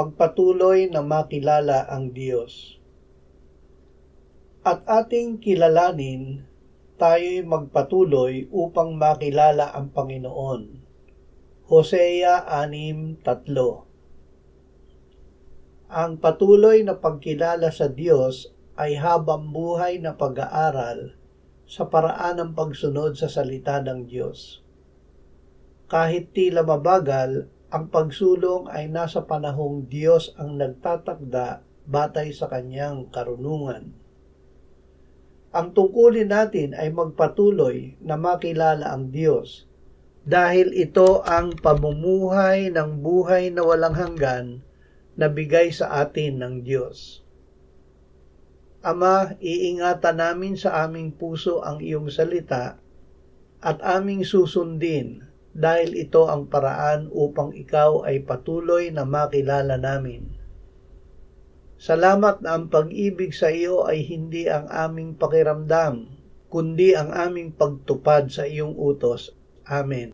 magpatuloy na makilala ang Diyos. At ating kilalanin, tayo'y magpatuloy upang makilala ang Panginoon. Hosea 6.3 Ang patuloy na pagkilala sa Diyos ay habang buhay na pag-aaral sa paraan ng pagsunod sa salita ng Diyos. Kahit tila mabagal, ang pagsulong ay nasa panahong Diyos ang nagtatakda batay sa kanyang karunungan. Ang tungkulin natin ay magpatuloy na makilala ang Diyos dahil ito ang pamumuhay ng buhay na walang hanggan na bigay sa atin ng Diyos. Ama, iingatan namin sa aming puso ang iyong salita at aming susundin dahil ito ang paraan upang ikaw ay patuloy na makilala namin. Salamat na ang pag-ibig sa iyo ay hindi ang aming pakiramdam, kundi ang aming pagtupad sa iyong utos. Amen.